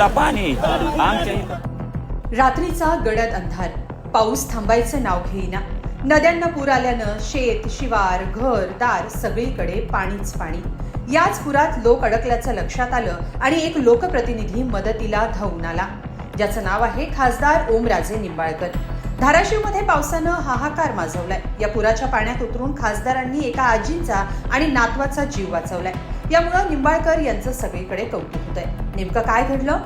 नदीला पाणी. आमच्या इथं रात्रीचा गडद अंधार. पाऊस थांबायचं नाव घेईना. नद्यांना पूर आल्यानं शेत शिवार घर दार सगळीकडे पाणीच पाणी. याच पुरात लोक अडकल्याचं लक्षात आलं आणि एक लोकप्रतिनिधी मदतीला धावून आला. ज्याचं नाव आहे खासदार ओमराजे निंबाळकर. धाराशिवमध्ये पावसानं हाहाकार माजवलाय. या पुराच्या पाण्यात उतरून खासदारांनी एका आजींचा आणि नातवाचा जीव वाचवलाय. यामुळं निंबाळकर यांचं सगळीकडे कौतुक होत आहे नेमकं काय घडलं?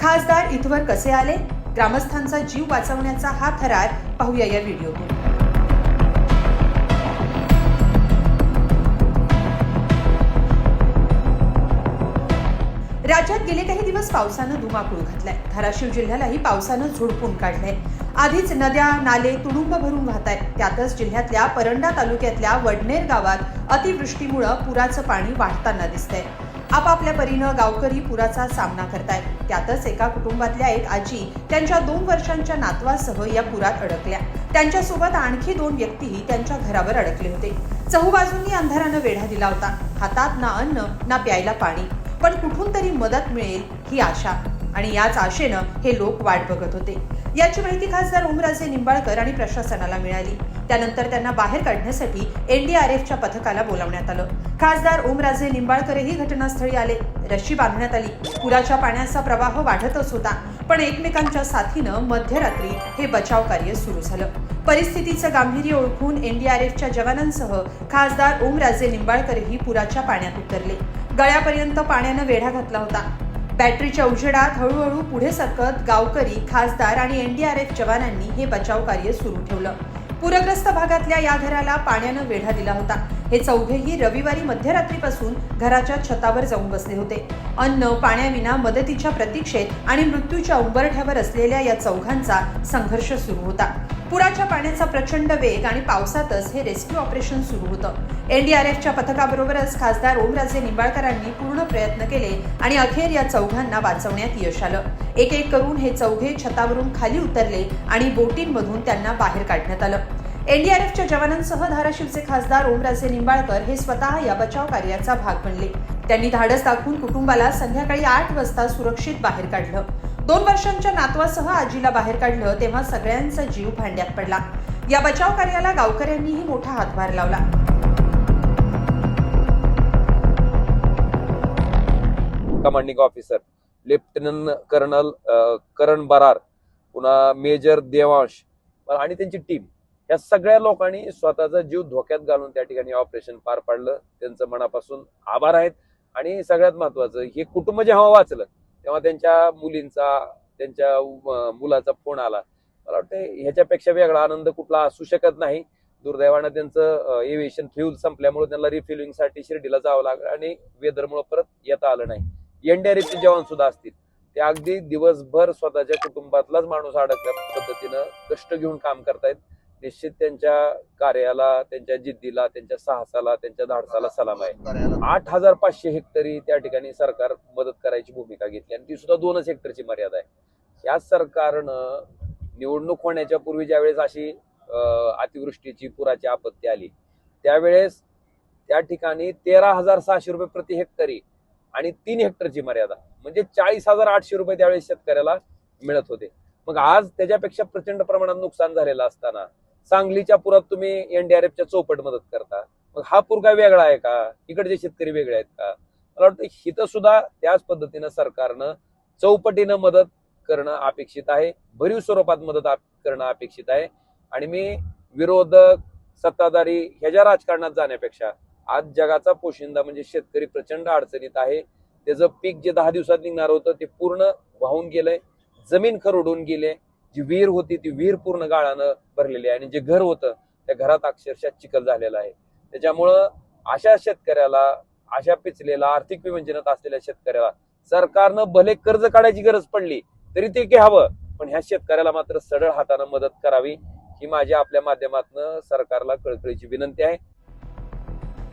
खासदार इथवर कसे आले? ग्रामस्थांचा जीव वाचवण्याचा हा थरार पाहूया या व्हिडिओतून. राज्यात गेले काही दिवस पावसानं धुमाकूळ घातलाय. धाराशिव जिल्ह्यालाही पावसानं झोडपून काढलंय. आधीच नद्या नाले तुडुंब भरून वाहत आहेत त्यातच जिल्ह्यातल्या परंडा तालुक्यातल्या वडनेर गावात अतिवृष्टीमुळं पुराचं पाणी वाढताना दिसतंय. आपापल्या परीनं गावकरी पुराचा सामना करतायत. त्यातच एका कुटुंबातल्या एक आजी त्यांच्या दोन वर्षांच्या नातवासह या पुरात अडकल्या. त्यांच्यासोबत आणखी दोन व्यक्तीही त्यांच्या घरावर अडकले होते. चहूबाजूंनी अंधारानं वेढा दिला होता. हातात ना अन्न ना प्यायला पाणी. पण कुठून तरी मदत मिळेल ही आशा. आणि याच आशेनं हे लोक वाट बघत होते. याची माहिती खासदार ओमराजे निंबाळकर आणि प्रशासनाला मिळाली. त्यानंतर त्यांना बाहेर काढण्यासाठी एनडीआरएफच्या पथकाला बोलावण्यात आलं. खासदार ओमराजे निंबाळकरही घटनास्थळी आले. रशी बांधण्यात आली. पुराच्या पाण्याचा प्रवाह वाढतच होता. पण एकमेकांच्या साथीनं मध्यरात्री हे बचाव कार्य सुरू झालं. परिस्थितीचं गांभीर्य ओळखून एनडीआरएफच्या जवानांसह खासदार ओमराजे निंबाळकरही पुराच्या पाण्यात उतरले. गळ्यापर्यंत पाण्यानं वेढा घातला होता. बॅटरीच्या उजेडात हळूहळू पुढे सरकत गावकरी खासदार आणि एनडीआरएफ जवानांनी हे बचाव कार्य सुरू ठेवलं. पूरग्रस्त भागातल्या या घराला पाण्यानं वेढा दिला होता. हे चौघेही रविवारी मध्यरात्रीपासून घराच्या छतावर जाऊन बसले होते. अन्न पाण्याविना मदतीच्या प्रतीक्षेत आणि मृत्यूच्या उंबरठ्यावर असलेल्या या चौघांचा संघर्ष सुरू होता. पुराच्या पाण्याचा प्रचंड वेग आणि पावसातच हे रेस्क्यू ऑपरेशन सुरू होतं. एनडीआरएफच्या पथकाबरोबरच खासदार ओमराजे निंबाळकरांनी पूर्ण प्रयत्न केले आणि अखेर या चौघांना वाचवण्यात यश आलं. एक एक करून हे चौघे छतावरून खाली उतरले आणि बोटींमधून त्यांना बाहेर काढण्यात आलं. एनडीआरएफच्या जवानांसह धाराशिवचे खासदार ओमराजे निंबाळकर हे स्वतः या बचाव कार्याचा भाग बनले. त्यांनी धाडस दाखवून कुटुंबाला संध्याकाळी आठ वाजता सुरक्षित बाहेर काढलं. दोन वर्षांच्या नातवासह आजीला बाहेर काढलं तेव्हा सगळ्यांचा जीव भांड्यात पडला. या बचाव कार्याला गावकऱ्यांनीही मोठा हातभार लावला. Commanding officer lieutenant colonel Karan Brar पुन्हा मेजर देवांश आणि त्यांची टीम. या सगळ्या लोकांनी स्वतःचा जीव धोक्यात घालून त्या ठिकाणी ऑपरेशन पार पाडलं. त्यांचं मनापासून आभार आहेत. आणि सगळ्यात महत्वाचं हे कुटुंब जेव्हा वाचलं तेव्हा त्यांच्या मुलींचा त्यांच्या मुलाचा फोन आला. मला वाटतं ह्याच्यापेक्षा वेगळा आनंद कुठला असू शकत नाही. दुर्दैवानं त्यांचं एव्हिएशन फ्युल संपल्यामुळे त्यांना रिफिलिंगसाठी शिर्डीला जावं लागलं आणि वेदरमुळे परत येता आलं नाही. एनडीआरएफचे जवान सुद्धा असतील. ते अगदी दिवसभर स्वतःच्या कुटुंबातलाच माणूस अडकल्या पद्धतीनं कष्ट घेऊन काम करतायत. निश्चित त्यांच्या कार्याला त्यांच्या जिद्दीला त्यांच्या साहसाला त्यांच्या धाडसाला सलाम आहे. आठ हजार पाचशे हेक्टरी त्या ठिकाणी सरकार मदत करायची भूमिका घेतली आणि ती सुद्धा दोनच हेक्टरची मर्यादा आहे. या सरकारनं निवडणूक होण्याच्या पूर्वी ज्यावेळेस अशी अतिवृष्टीची पुराची आपत्ती आली त्यावेळेस त्या ठिकाणी तेरा हजार सहाशे रुपये प्रति हेक्टरी आणि तीन हेक्टरची मर्यादा म्हणजे चाळीस हजार आठशे रुपये त्यावेळेस शेतकऱ्याला मिळत होते. मग आज त्याच्यापेक्षा प्रचंड प्रमाणात नुकसान झालेलं असताना सांगलीच्या पुरात तुम्ही एनडीआरएफच्या चौपट मदत करता. मग हा पूर काय वेगळा आहे का? इकडचे शेतकरी वेगळे आहेत का? मला वाटतं हिथं सुद्धा त्याच पद्धतीनं सरकारनं चौपटीनं मदत करणं अपेक्षित आहे. भरीव स्वरूपात मदत करणं अपेक्षित आहे. आणि मी विरोधक सत्ताधारी ह्याच्या राजकारणात जाण्यापेक्षा आज जगाचा पोशिंदा म्हणजे शेतकरी प्रचंड अडचणीत आहे. त्याचं पीक जे दहा दिवसात निघणार होतं ते पूर्ण वाहून गेलंय. जमीन खरडून गेले जी विहीर होती ती विहीर पूर्ण गाळानं भरलेली आहे. आणि जे घर होतं त्या घरात अक्षरशः चिखल झालेला आहे. त्याच्यामुळं अशा शेतकऱ्याला अशा पिचलेला आर्थिक विवंचनात असलेल्या शेतकऱ्याला सरकारनं भले कर्ज काढायची गरज पडली तरी ते घ्यावं पण ह्या शेतकऱ्याला मात्र सरळ हातानं मदत करावी ही माझी आपल्या माध्यमातून सरकारला कळकळीची विनंती आहे.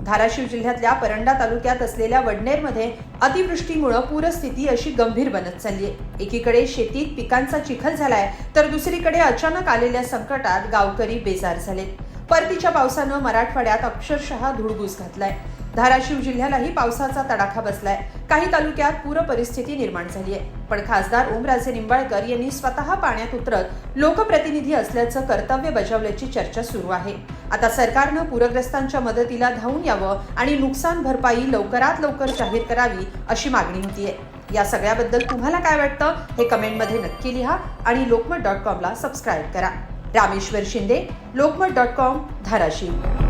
धाराशिव जिल्ह्यातल्या परंडा तालुक्यात असलेल्या वडनेरमध्ये अतिवृष्टीमुळं पूरस्थिती अशी गंभीर बनत चालली आहे. एकीकडे शेतीत पिकांचा चिखल झालाय तर दुसरीकडे अचानक आलेल्या संकटात गावकरी बेजार झालेत. परतीच्या पावसानं मराठवाड्यात अक्षरशः धुडगूस घातलाय. धाराशिव जिल्ह्यालाही पावसाचा तडाखा बसलाय. काही तालुक्यात पूर परिस्थिती निर्माण झाली आहे पण खासदार ओमराजे निंबाळकर यांनी स्वतः पाण्यात उतरत लोकप्रतिनिधी असल्याचं कर्तव्य बजावल्याची चर्चा सुरू आहे. आता सरकारनं पूरग्रस्तांच्या मदतीला धावून यावं आणि नुकसान भरपाई लवकरात लवकर जाहीर करावी अशी मागणी होतीये. या सगळ्याबद्दल तुम्हाला काय वाटतं हे कमेंटमध्ये नक्की लिहा आणि लोकमत डॉट कॉमला सबस्क्राईब करा. Rameshwar Shinde Lokmat dot com Dharashiv.